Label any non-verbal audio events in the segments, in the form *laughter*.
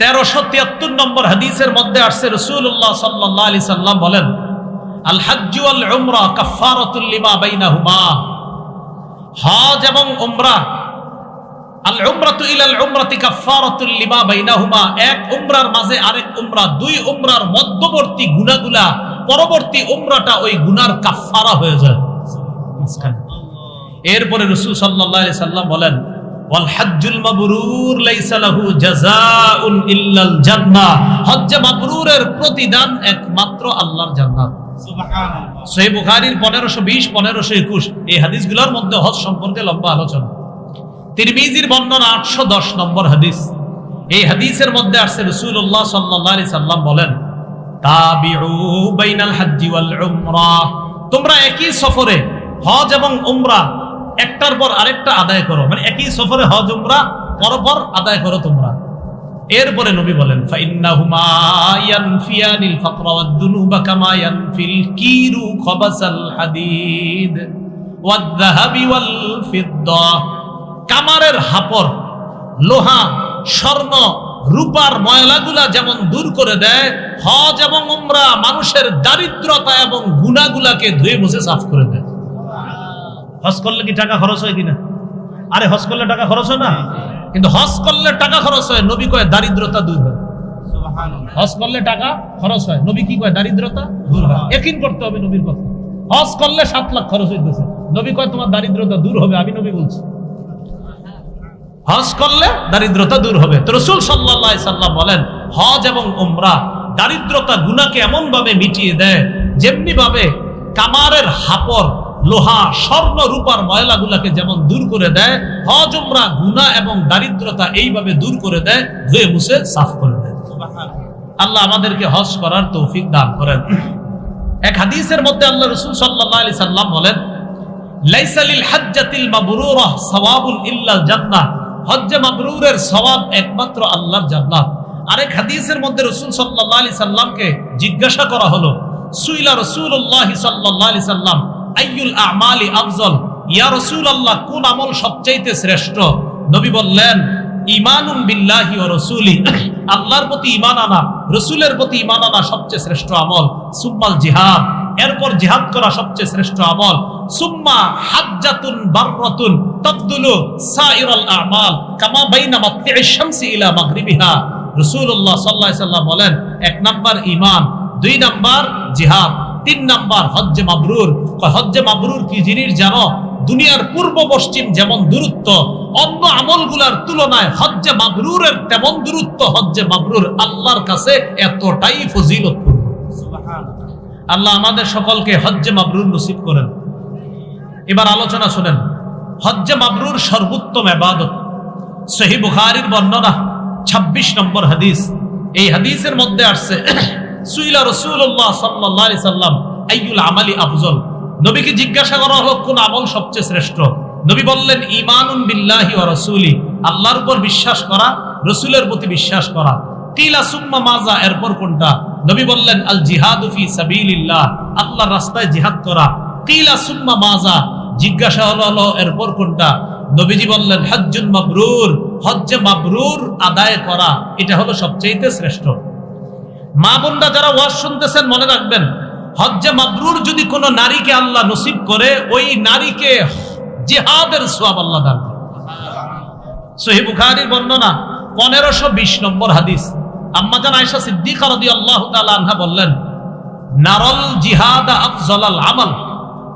তেরোশো তিয়াত্তর নম্বর হাদিসের মধ্যে আসছে রসুল্লাহ সাল্লাহ আলি সাল্লাম বলেন, আল আল হজ এবং উমরা, আল ইলাল উমরাতি বাইনাহুমা। এক উমরার মাঝে আরেক উমরা, দুই উমরার মধ্যবর্তী গুনাহগুলা পরবর্তী উমরাটা ওই গুনার কাফারা হয়ে যায়। এরপরে রাসূল সাল্লাল্লাহু আলাইহি সাল্লাম বলেন ওয়াল মাবরুর লাইসা লাহু জাযাউন ইল্লাল জান্নাহ। হজ্জ মাবরুরের প্রতিদান একমাত্র আল্লাহর জান্নাত। সহিহ বুখারীর 1520 1521 এই হাদিসগুলোর মধ্যে হজ সম্পর্কে লম্বা আলোচনা। তিরমিজির বর্ণনা 810 নম্বর হাদিস। এই হাদিসের মধ্যে আসছে রাসূলুল্লাহ সাল্লাল্লাহু আলাইহি সাল্লাম বলেন তাবিউ বাইনাল হাজ্জি ওয়াল উমরা। তোমরা একই সফরে হজ এবং উমরা একটার পর আরেকটা আদায় করো। মানে একই সফরে হজ, উমরা, পরপর আদায় করো তোমরা। এরপরে নবী বলেন কামারের হাপর, লোহা, স্বর্ণ, রূপার ময়লাগুলা যেমন দূর করে দেয়, হজ এবং উমরা মানুষের দারিদ্রতা এবং গুণাগুলাকে ধুয়ে মুছে সাফ করে হজ করলে কি টাকা খরচ হয় কিনা? আরে হজ করলে টাকা খরচ হয় না? কিন্তু হজ করলে টাকা খরচ হয় নবী কয় দারিদ্রতা দূর হয়। হজ করলে টাকা খরচ হয় নবী কি কয় দারিদ্রতা দূর হয়। একিন করতে হবে নবীর কথা। হজ করলে সাত লাখ খরচ হইতেছে। নবী কয় তোমার দারিদ্রতা দূর হবে আমি নবী বলছি। হজ করলে দারিদ্রতা দূর হবে। তো রসুল সাল্লাহ সাল্লাম বলেন হজ এবং উমরা দারিদ্রতা গুনাকে এমন ভাবে মিটিয়ে দেয় যেমনি ভাবে কামারের হাপর লোহা স্বর্ণ রূপার ময়লাগুলাকে যেমন দূর করে দেয় হজ উমরা গুনা এবং দারিদ্রতা এইভাবে দূর করে দেয় ধুয়ে মুছে সাফ করে দেয়। আল্লাহ আমাদেরকে হজ করার তৌফিক দান করেন। এক হাদিসের মধ্যে আল্লাহ রসুল সাল্লাহ আলি সাল্লাম বলেন লাইসালিল হাজ্জাতিল মাবরুরাহ সওয়াবুল ইল্লাল জান্নাহ। হজ্জে মাবরুরের সওয়াব একমাত্র আল্লাহর জান্নাত। আরেক হাদিসের মধ্যে রাসূল সাল্লাল্লাহু আলাইহি সাল্লামকে জিজ্ঞাসা করা হলো সুইলা রাসূলুল্লাহ সাল্লাল্লাহু আলাইহি সাল্লাম আইয়ুল আমালি আফজল? ইয়া রাসূলুল্লাহ, কোন আমল সবচাইতে শ্রেষ্ঠ? নবী বললেন ইমানুন বিল্লাহি ওয়া রাসূলি। *clears throat* আল্লাহর প্রতি ঈমান আনা, রাসূলের প্রতি ঈমান আনা সবচেয়ে শ্রেষ্ঠ আমল। সুম্মাল জিহাদ, এরপর জিহাদ করা সবচেয়ে শ্রেষ্ঠ আমল। সুম্মা হাজ্জাতুন বাররাতুন তাবদুলু সাইরাল আমাল, কামা বাইনা মাতলি'আশ শামসি ইলা মাগরিবিহা। রাসূলুল্লাহ সাল্লাল্লাহু আলাইহি সাল্লাম বলেন, এক নাম্বার ঈমান, দুই নাম্বার জিহাদ, তিন নাম্বার হজ্জে মাবরুর। হজ্জে মাবরুর কি জিনিস জানো? দুনিয়ার পূর্ব পশ্চিম যেমন দূরত্ব অন্য আমলগুলার তুলনায় হজ্জে মাবরুরের তেমন দূরত্ব হজ্জে মাবরুর আল্লাহর কাছে এতটাই ফজিলতপূর্ণ। আল্লাহ আমাদের সকলকে হজ্জে মাবরুর নসিব করেন। এবার আলোচনা শুনেন। হজ্জে মাবরুর সর্বোত্তম এবাদত সহি বুখারির বর্ণনা ২৬ নম্বর হাদিস। এই হাদিসের মধ্যে আসছে *clears throat* সুইলা রসুল্লাহ সাল্লাহ সাল্লাম আইয়ুল আমালি আফজল। নবীকে জিজ্ঞাসা করা হলো কোন আমল সবচেয়ে শ্রেষ্ঠ? নবী বললেন ইমানুন বিল্লাহি আল্লাহর উপর বিশ্বাস করা, রসুলের প্রতি বিশ্বাস করা। কিলা সুম্মা মাজা, এরপর কোনটা? নবী বললেন, আল আল্লাহর রাস্তায় জিহাদ করা। কিলা সুম্মা মাজা, জিজ্ঞাসা হলো এরপর কোনটা? নবীজি বললেন হজ্জুল মাবরুর। হজ্জে মাবরুর আদায় করা, এটা হলো সবচেয়ে শ্রেষ্ঠ। মা বোনরা যারা ওয়াজ শুনতেছেন, মনে রাখবেন হজ্জে মাবরুর যদি কোনো নারীকে আল্লাহ নসিব করে, ওই নারীকে জিহাদের সোয়াব আল্লাহ দান করে। সহি বর্ণনা, পনেরোশো বিশ নম্বর হাদিস। আম্মাজান আয়সা সিদ্দিকা রদি আল্লাহ আনহা বললেন, নারল জিহাদ আফজলাল আমল।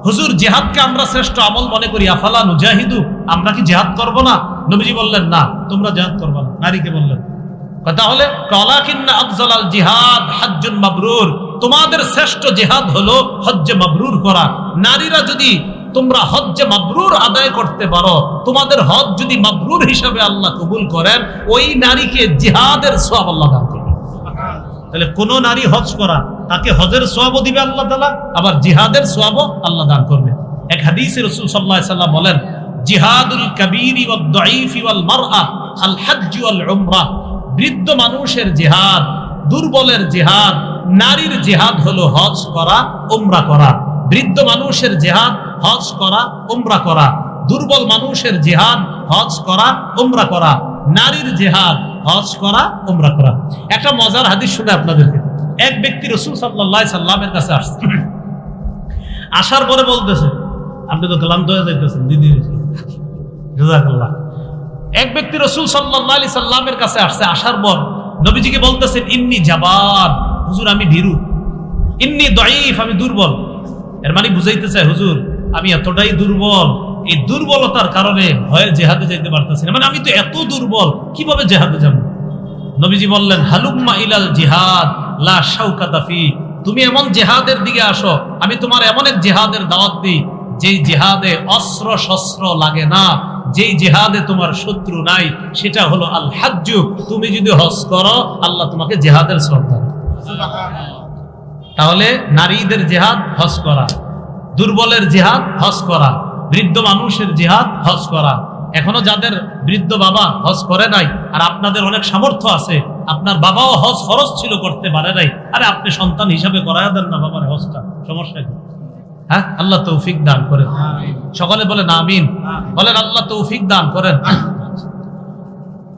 হুজুর, জিহাদকে আমরা শ্রেষ্ঠ আমল মনে করি। আফালা নুজাহিদু, আমরা কি জিহাদ করব না? নবীজি বললেন, না, তোমরা জিহাদ করবা না। নারীকে বললেন। তাহলে, কলাকিন্না আফজলাল জিহাদ হাজ্জুন মাবরুর। তোমাদের শ্রেষ্ঠ জেহাদ হলো হজ্জে মাবরুর করা। নারীরা যদি তোমরা হজ্জে মাবরুর আদায় করতে পারো, তোমাদের হজ যদি মাবরুর হিসাবে আল্লাহ কবুল করেন, ওই নারীকে জিহাদের সব আল্লাহ দান করবেন তাহলে কোন নারী হজ করা, তাকে হজের সোয়াবও দিবে আল্লাহ তালা আবার জিহাদের সোয়াবও আল্লাহ দান করবে। এক হাদিসে রসুল সাল্লাহ সাল্লাম বলেন, জিহাদুল কাবীরি ওয়াদ দাঈফি ওয়াল মারআ, আল হজ্জ ওয়াল উমরা। বৃদ্ধ মানুষের জিহাদ, দুর্বলের জিহাদ নারীর জিহাদ হলো হজ করা, উমরা করা। বৃদ্ধ মানুষের জিহাদ, হজ করা, উমরা করা। দুর্বল মানুষের জিহাদ, হজ করা, উমরা করা। নারীর জিহাদ, হজ করা, উমরা করা। একটা মজার হাদিস শুনে আপনাদেরকে। এক ব্যক্তি রসুল সাল্লাহ সাল্লামের কাছে আসছে। আসার পরে বলতেছে, আপনি তো ক্লান্ত হয়ে যাইতেছেন, দিদি। এক ব্যক্তি রসুল সাল্লাহ আলি সাল্লামের কাছে আসছে। আসার পর নবীজিকে বলতেছেন, ইন্নি জাবান। হুজুর, আমি ভীরু। ইন্নি দয়ীফ আমি দুর্বল। এর মানে বুঝাইতে চাই হুজুর, আমি এতটাই দুর্বল। এই দুর্বলতার কারণে ভয়ে জেহাদে যাইতে পারতেছি না। মানে আমি তো এত দুর্বল, কীভাবে জেহাদে যাব? নবীজি বললেন, হালুম্মা ইলাল জিহাদ, লা তুমি এমন জেহাদের দিকে আসো, আমি তোমার এমন এক জেহাদের দাওয়াত দিই, যেই জেহাদে অস্ত্র শস্ত্র লাগে না, যেই জেহাদে তোমার শত্রু নাই, সেটা হলো আল হাজ্জু তুমি যদি হজ করো, আল্লাহ তোমাকে জেহাদের শ্রদ্ধা তাহলে নারীদের জেহাদ হজ করা দুর্বলের জেহাদ হজ করা বৃদ্ধ মানুষের জেহাদ হজ করা। এখনও যাদের বৃদ্ধ বাবা হজ করে নাই আর আপনাদের অনেক সামর্থ্য আছে আপনার বাবাও হজ ফরজ ছিল করতে পারে নাই আরে আপনি সন্তান হিসাবে করায় দেন না বাবার হজটা সমস্যা কি? হ্যাঁ আল্লাহ তৌফিক দান করেন। সকলে বলেন আমিন। বলেন আল্লাহ তৌফিক দান করেন।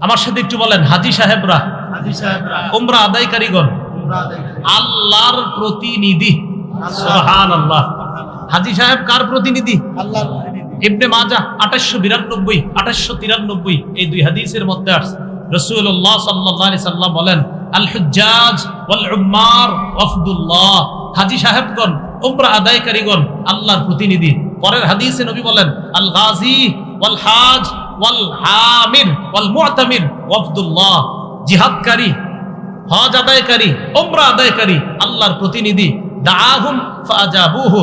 আমার সাথে একটু বলেন হাজি সাহেবরা উমরা আদায়কারীগণ। আল্লাহর প্রতিনিধি। সুবহান আল্লাহ হাজি সাহেব কার প্রতিনিধি? ইবনে মাজা আঠাশশো বিরানব্বই আঠাশশো তিরানব্বই এই দুই হাদিসের মধ্যে আসছে। রসুল্লাহ সাল্লাহ সাল্লাম বলেন আল হুজ্জাজ ওয়াল উম্মার ওয়াফদুল্লাহ। হাজি সাহেবগণ উমরা আদায়কারীগণ আল্লাহর প্রতিনিধি। পরের হাদিসে নবী বলেন আল গাজী ওয়াল হাজ ওয়াল হামির ওয়াল মুআতামির ওয়াফদুল্লাহ। জিহাদকারী হজ আদায়কারী ওমরা আদায়কারী আল্লাহর প্রতিনিধি। দাআহুম ফাজাবুহু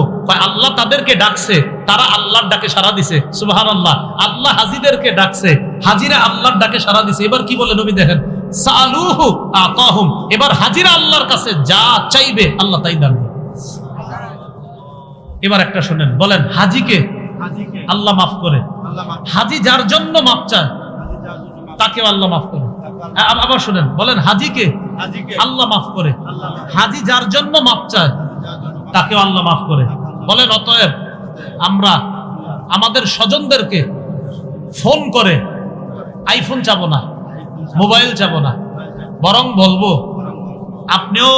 আল্লাহ তাদেরকে ডাকছে তারা আল্লাহর ডাকে সাড়া দিছে সুবহানাল্লাহ। আল্লাহ আল্লাহ হাজিদেরকে ডাকছে হাজিরা আল্লাহর ডাকে সাড়া দিছে। এবার কি বলে নবী দেখেন? সালুহু আতাহুম এবার হাজিরা আল্লাহর কাছে যা চাইবে আল্লাহ তাই দান এবার একটা শুনেন বলেন হাজিকে আল্লাহ মাফ করে। হাজি যার জন্য মাপ চায় তাকেও আল্লাহ মাফ করে। আবার শুনেন বলেন হাজিকে? আল্লাহ মাফ করে। হাজি যার জন্য মাপ চায় তাকেও আল্লাহ মাফ করে। বলেন অতএব আমরা আমাদের স্বজনদেরকে ফোন করে আইফোন চাবো না মোবাইল চাবো না বরং বলব আপনিও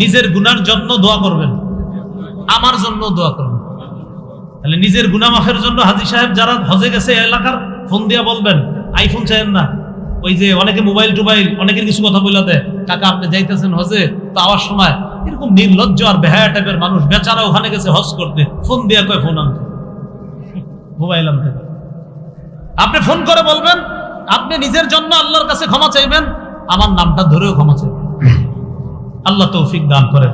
নিজের গুনার জন্য দোয়া করবেন আমার জন্য দোয়া করবেন। তাহলে নিজের গুনা মাফের জন্য হাজি সাহেব যারা হজে গেছে এলাকার ফোন দিয়া বলবেন আইফোন চাইেন না। ওই যে অনেকে মোবাইল টোবাইল, অনেকের কিছু কথা বলে দেয় কাকা, আপনি যাইতেছেন হজে, তো আওয়ার সময়। এরকম নির্লজ্জ আর বেহায়া টাইপের মানুষ, বেচারা ওখানে গেছে হজ করতে। ফোন দিয়া কয় ফোন আনতে? মোবাইল আনতে। আপনি ফোন করে বলবেন, আপনি নিজের জন্য আল্লাহর কাছে ক্ষমা চাইবেন, আমার নামটা ধরেও ক্ষমা চাইবেন। আল্লাহ তৌফিক দান করেন।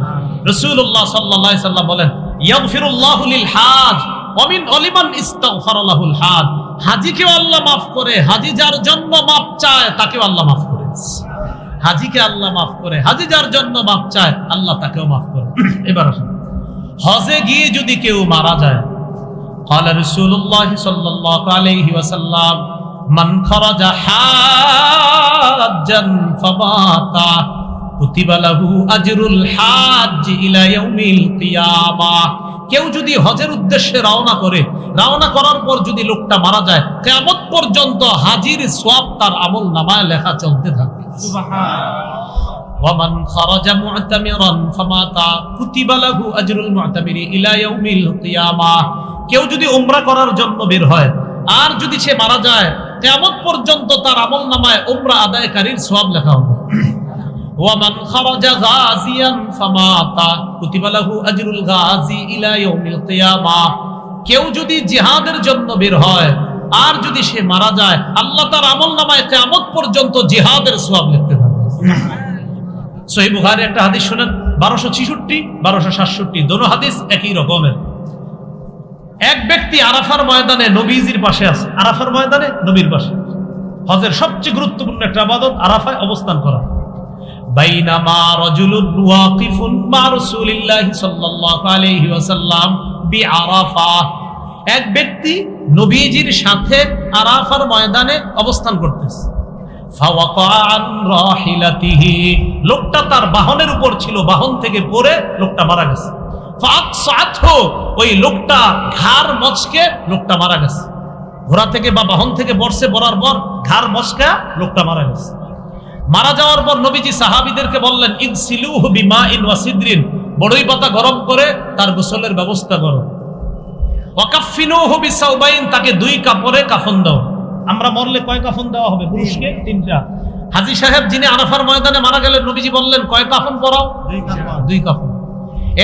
রসুল্লাহ সাল্লাহ সাল্লাম বলেন, ইয়াগফিরুল্লাহু লিল হাজ অমিন অলিমান ইস্তাগফারালাহুল হাজ। হাজিকেও আল্লাহ মাফ করে হাজি যার জন্য মাফ চায় তাকেও আল্লাহ মাফ করে হাজিকে আল্লাহ মাফ করে হাজি যার জন্য মাফ চায় আল্লাহ তাকেও মাফ করে এবার আসুন হজে গিয়ে যদি কেউ মারা যায় قال رسول الله صلى الله عليه وسلم من خرج حاجا فمات كتب له اجر الحاج الى يوم القيامه কেউ যদি হজের উদ্দেশ্যে রওনা করে রওনা করার পর যদি লোকটা মারা যায় কেমন পর্যন্ত হাজির সোয়াব তার আমল নামায় লেখা চলতে থাকবে ومن خرج معتمرا فمات كتب له اجر المعتمر الى يوم القيامه কেউ যদি উমরা করার জন্য বের হয় আর যদি সে মারা যায় কিয়ামত পর্যন্ত তার আমল নামায় উমরা আদায়কারীর সওয়াব লেখা হবে ওয়ামান খারাজা গাজিয়ান ফামাতা কুতিবা লাহু আজরুল গাজি ইলা ইয়াউমিল কিয়ামাহ কেউ যদি জিহাদের জন্য বের হয়, আর যদি সে মারা যায়, আল্লাহ তার আমল নামায় কেমত পর্যন্ত জিহাদের সব লিখতে থাকে সহি বুখারী একটা হাদিস শোনেন, বারোশো ছিষট্টি, বারোশো সাতষট্টি, দোনো হাদিস একই রকমের। এক ব্যক্তি আরাফার ময়দানে নবীজির পাশে আছে। আরাফার ময়দানে নবীর পাশে। হজের সবচেয়ে গুরুত্বপূর্ণ একটা আবাদত আরাফায় অবস্থান করা। বাইনামা রাজুলুন ওয়াকিফুন মা রাসূলিল্লাহি সাল্লাল্লাহু আলাইহি ওয়াসাল্লাম বিআরাফা। এক ব্যক্তি নবীজির সাথে আরাফার ময়দানে অবস্থান করতেছে। লোকটা তার বাহনের উপর ছিল, বাহন থেকে পড়ে লোকটা মারা গেছে। ওই লোকটা ঘাড় মচকে লোকটা মারা গেছে। ঘোড়া থেকে বা বাহন থেকে বর্ষে পড়ার পর ঘাড় মচকা লোকটা মারা গেছে। মারা যাওয়ার পর নবীজি সাহাবিদেরকে বললেন ইন সিলুহ বিমা ইন ওয়াসিদ্রিন বড়ই পাতা গরম করে তার গোসলের ব্যবস্থা করো। ওয়াকাফিনুহু বিসাউবাইন তাকে দুই কাপড়ে কাফন দাও। আমরা মরলে কয় কাফন দেওয়া হবে পুরুষকে? তিনটা। হাজী সাহেব যিনি আরাফার ময়দানে মারা গেলেন নবীজি বললেন কয় কাফন পরাও? দুই কাফন।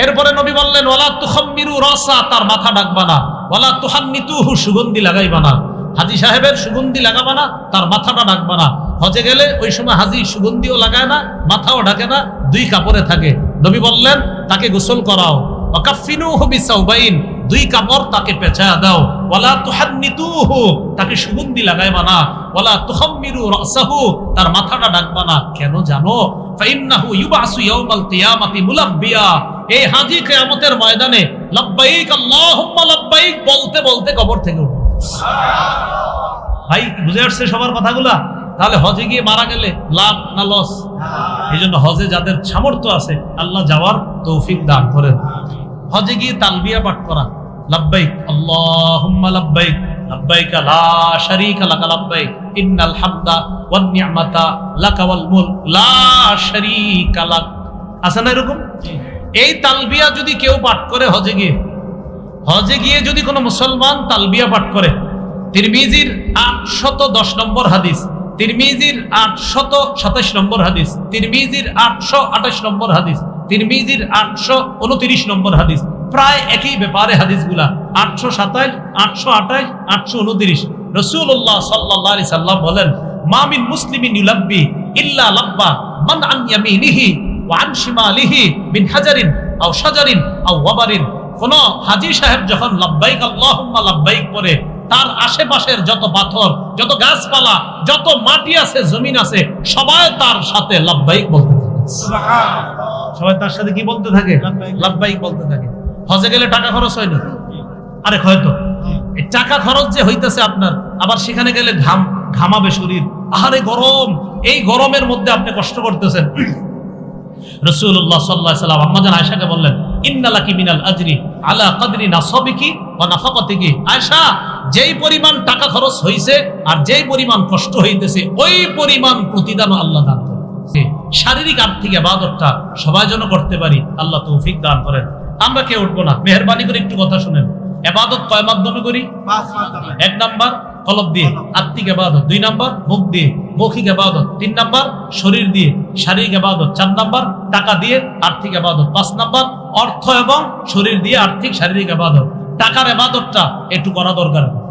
এরপরে নবী বললেন ওয়ালা তুখাম্মিরু রাসা তার মাথা ডাকবা না। ওয়ালা তুহান্নিতুহু সুগন্ধি লাগাইবা না। হাজি সাহেবের সুগন্ধি লাগাবা না তার মাথাটা ডাকবা না। হজে গেলে ওই সময় হাজি সুগন্ধিও লাগায় না, মাথাও ঢাকে না, দুই কাপড়ে থাকে। নবী বললেন, তাকে গোসল করাও। দুই কাপড় তাকে পেঁচায়া দাও। ওয়ালা তুহান্নিতুহু, তাকে সুগন্ধি লাগাইবা না। ওয়ালা তুখাম্মিরু রাসাহু, তার মাথাটা ডাকবা না। কেন জানো? ফাইন্নাহু ইউবাসু ইয়াউমাল কিয়ামাতি মুলাব্বিয়া। এই হাজী কিয়ামতের ময়দানে লাব্বাইক আল্লাহুম্মা লাব্বাইক বলতে বলতে কবর থেকে উঠবে। ভাই, বুঝে আসছে সবার কথাগুলা? তাহলে হজে গিয়ে মারা গেলে লাভ না লস? এই জন্য হজে যাদের সামর্থ্য আছে, আল্লাহ যাওয়ার তৌফিক দান করেন। হজে গিয়ে তালবিয়া পাঠ করা। লাব্বাইক, আল্লাহুম্মা লাব্বাইক। লাব্বাইক লা শারীকা লাকা লাব্বাইক। ইন্নাল হামদা ওয়ান নি'মাতা লাকা ওয়াল মুলক। লা শারীকা লাক। আছে না এরকম? এই তালবিয়া যদি কেউ পাঠ করে হজে গিয়ে হজে গিয়ে যদি কোনো মুসলমান তালবিয়া পাঠ করে, তিরমিজির আটশত দশ নম্বর হাদিস তিরমিজির আটশত সাতাশ নম্বর হাদিস, তিরমিজির আটশো আঠাশ নম্বর হাদিস, তিরমিজির আটশো উনত্রিশ নম্বর হাদিস, প্রায় একই ব্যাপারে হাদিসগুলা আটশো সাতাশ আটশো আঠাশ আটশো উনত্রিশ। রসুল্লাহ সাল্লাহ সাল্লাম বলেন মামিন মুসলিমিন ইউলাব্বি ইল্লা লাব্বা মান আন ইয়ামিনিহি ওয়া আন শিমালিহি মিন হাজারিন আও শাজারিন আও ওয়াবারিন। কোন হাজি সাহেব যখন লাব্বাইক আল্লাহুম্মা লাব্বাইক পরে তার আশেপাশের যত পাথর যত গাছপালা যত মাটি আছে জমিন আছে সবাই তার সাথে লাব্বাইক বলতে থাকে। সবাই তার সাথে কি বলতে থাকে। লাব্বাইক বলতে থাকে। হজে গেলে টাকা খরচ হয়নি আরে হয়তো এই টাকা খরচ যে হইতেছে আপনার আবার সেখানে গেলে ঘাম ঘামাবে শরীর। আহারে গরম! এই গরমের মধ্যে আপনি কষ্ট করতেছেন। *clears throat* রসুল্লাহ সাল্লাহ সাল্লাম আম্মাজান আয়সাকে বললেন ইন্নালাকি মিনাল আজরি। আলা কাদরি নাসবিকি ওয়া নাফাকাতিকি আয়সা যেই পরিমাণ টাকা খরচ হয়েছে আর যেই পরিমাণ কষ্ট হইতেছে ওই পরিমাণ প্রতিদান আল্লাহ দান করেন। শারীরিক আর্থিক আবাদতটা সবাই যেন করতে পারি আল্লাহ তৌফিক দান করেন। আমরা কেউ উঠবো না। মেহরবানি করে একটু কথা শুনেন। আবাদত কয় মাধ্যমে করি? এক নাম্বার কলব দিয়ে, আত্মিক আবাদত, দুই নাম্বার মুখ দিয়ে, মৌখিক আবাদত, তিন নাম্বার শরীর দিয়ে, শারীরিক আবাদত, চার নাম্বার টাকা দিয়ে আর্থিক আবাদত, পাঁচ নাম্বার অর্থ এবং শরীর দিয়ে আর্থিক শারীরিক আবাদত। টাকার আবাদতটা একটু করা দরকার।